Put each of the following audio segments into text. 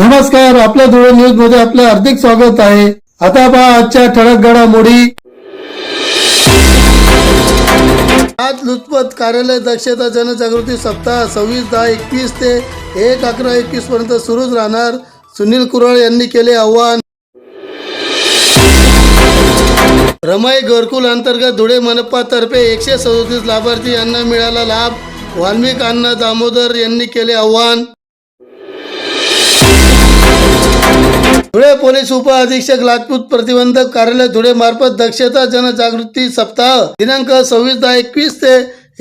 नमस्कार आपल्या धुळे न्यूजमध्ये आपलं हार्दिक स्वागत आहे. आता पहा आजच्या ठळक घडामोडी. आज लुचपत कार्यालय दक्षता जनजागृती सप्ताह सव्वीस दहा एकवीस ते एक अकरा एकवीस पर्यंत सुरूच राहणार. सुनील कुरळ यांनी केले आव्हान. रमाई घरकुल अंतर्गत धुळे मनपातर्फे एकशे सदोतीस लाभार्थी यांना मिळाला लाभ. वाल्मिक अण्णा दामोदर यांनी केले आव्हान. धुळे पोलीस उपअधीक्षक लाचपूत प्रतिबंधक कार्यालय धुळे मार्फत दक्षता जनजागृती सप्ताह दिनांक सव्वीस दहा एकवीस ते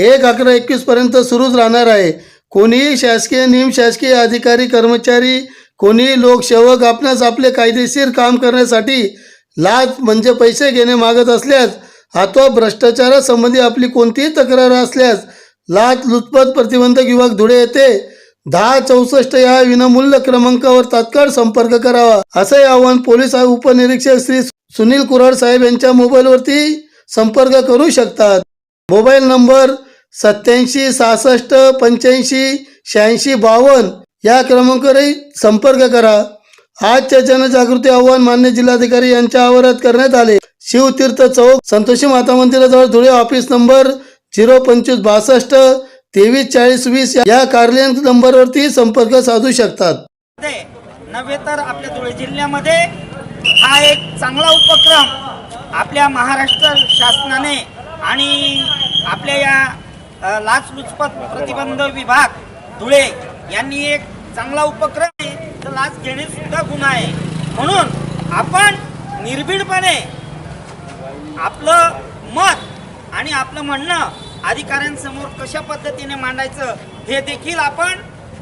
एक अकरा एकवीस पर्यंत सुरूच राहणार आहे. कोणीही शासकीय निमशासकीय अधिकारी कर्मचारी कोणीही लोकसेवक आपणास आपले कायदेशीर काम करण्यासाठी लाच म्हणजे पैसे घेणे मागत असल्यास अथवा भ्रष्टाचारासंबंधी आपली कोणतीही तक्रार असल्यास लाच लुचपत प्रतिबंधक विभाग धुळे येथे दहा चौसष्ट या विनामूल्य क्रमांकावर तात्काळ संपर्क करावा असे आवाहन पोलीस उपनिरीक्षक श्री सुनील कुराड साहेब यांच्या मोबाईलवरती संपर्क करू शकतात. मोबाईल नंबर सत्याऐंशी सहासष्ट पंच्याऐंशी शहाऐंशी बावन्न या क्रमांकावरही संपर्क करा. आजच्या जनजागृती आव्हान मान्य जिल्हाधिकारी यांच्या आवारात करण्यात आले. शिवतीर्थ चौक संतोषी माता मंदिराजवळ धुळे ऑफिस नंबर झिरो पंचवीस बासष्ट तेवीस चाळीस वीस या कार्यालयीन नंबरवरती संपर्क साधू शकतात. नव्हे तर आपल्या धुळे जिल्ह्यामध्ये हा एक चांगला उपक्रम आपल्या महाराष्ट्र शासनाने आणि आपल्या या लाचलुचपत प्रतिबंध विभाग धुळे यांनी एक चांगला उपक्रम आहे. तर लाच घेणे सुद्धा गुन्हा आहे. म्हणून आपण निर्भीडपणे आपलं मत आणि आपलं म्हणणं अधिकाऱ्यांसमोर कशा पद्धतीने मांडायचं हे देखील आपण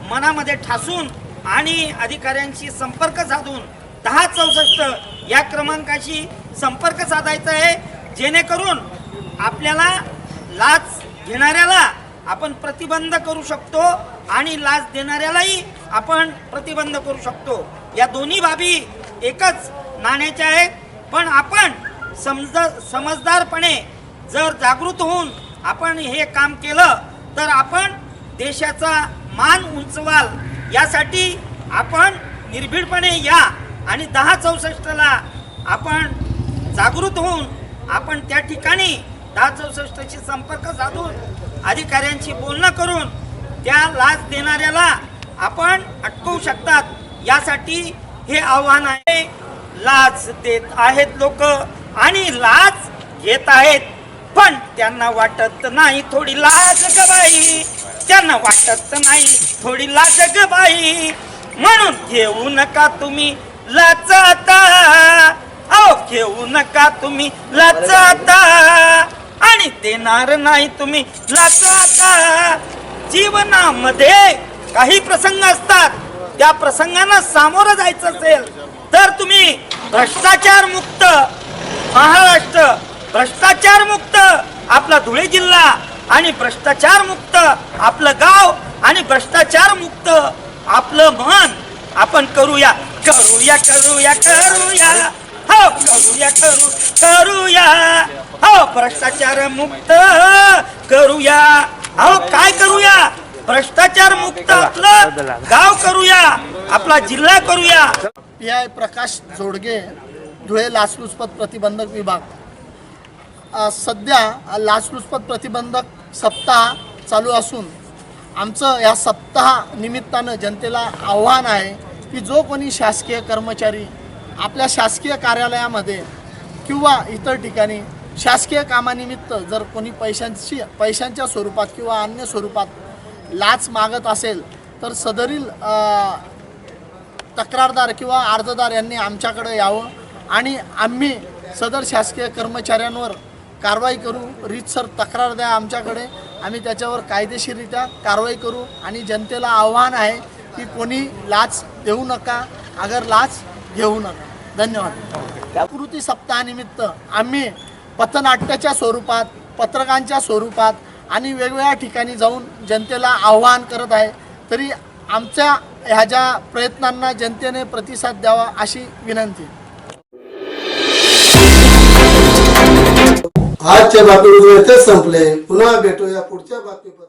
मनामध्ये ठासून आणि अधिकाऱ्यांशी संपर्क साधून दहा चौसष्ट या क्रमांकाशी संपर्क साधायचा आहे. जेणेकरून आपल्याला लाच घेणाऱ्याला आपण प्रतिबंध करू शकतो आणि लाच देणाऱ्यालाही आपण प्रतिबंध करू शकतो. या दोन्ही बाबी एकच नाण्याच्या आहेत. पण आपण समज समजदारपणे जर जागृत होऊन आपण हे काम केलं तर आपण देशाचा मान उंचवाल. यासाठी आपण निर्भीडपणे या आणि दहा चौसष्टला आपण जागृत होऊन आपण त्या ठिकाणी दहा चौसष्टशी संपर्क साधून अधिकाऱ्यांशी बोलणं करून त्या लाच देणाऱ्याला आपण अटकवू शकतात. यासाठी हे आव्हान आहे. लाच देत आहेत लोक आणि लाच घेत आहेत. पण त्यांना वाटत नाही थोडी लाज ग बाई. त्यांना वाटत नाही थोडी लाज ग बाई. म्हणून घेऊ नका तुम्ही लाचाता. अहो घेऊ नका तुम्ही लाचाता. आणि देणार नाही तुम्ही लाचाता. जीवनामध्ये काही प्रसंग असतात. त्या प्रसंगांना सामोरं जायचं असेल तर तुम्ही भ्रष्टाचार मुक्त महाराष्ट्र भ्रष्टाचार मुक्त आपला धुळे जिल्हा आणि भ्रष्टाचार मुक्त आपलं गाव आणि भ्रष्टाचार मुक्त आपलं मन. आपण करूया करूया करूया करूया. हो करूया करू करूया. हो भ्रष्टाचार मुक्त करूया. हो काय करूया? भ्रष्टाचार मुक्त आपलं गाव करूया आपला जिल्हा करूया. पी आय प्रकाश जोडगे धुळे लाचलुचपत प्रतिबंधक विभाग. सध्या लाचलुचपत प्रतिबंधक सप्ताह चालू असून आमचं या सप्ताहानिमित्तानं जनतेला आव्हान आहे की जो कोणी शासकीय कर्मचारी आपल्या शासकीय कार्यालयामध्ये किंवा इतर ठिकाणी शासकीय कामानिमित्त जर कोणी पैशांची पैशांच्या स्वरूपात किंवा अन्य स्वरूपात लाच मागत असेल तर सदरील तक्रारदार किंवा अर्जदार यांनी आमच्याकडे यावं आणि आम्ही सदर शासकीय कर्मचाऱ्यांवर कारवाई करू. रीतसर तक्रार द्या आमच्याकडे. आम्ही त्याच्यावर कायदेशीररित्या कारवाई करू. आणि जनतेला आव्हान आहे की कोणी लाच देऊ नका अगर लाच घेऊ नका. धन्यवाद. कृती सप्ताहानिमित्त आम्ही पथनाट्याच्या स्वरूपात पत्रकांच्या स्वरूपात आणि वेगवेगळ्या ठिकाणी जाऊन जनतेला आव्हान करत आहे. तरी आमच्या ह्या ज्या प्रयत्नांना जनतेने प्रतिसाद द्यावा अशी विनंती. आजच्या बातमीमध्ये संपले. पुन्हा भेटूया पुढच्या बातमीपर्यंत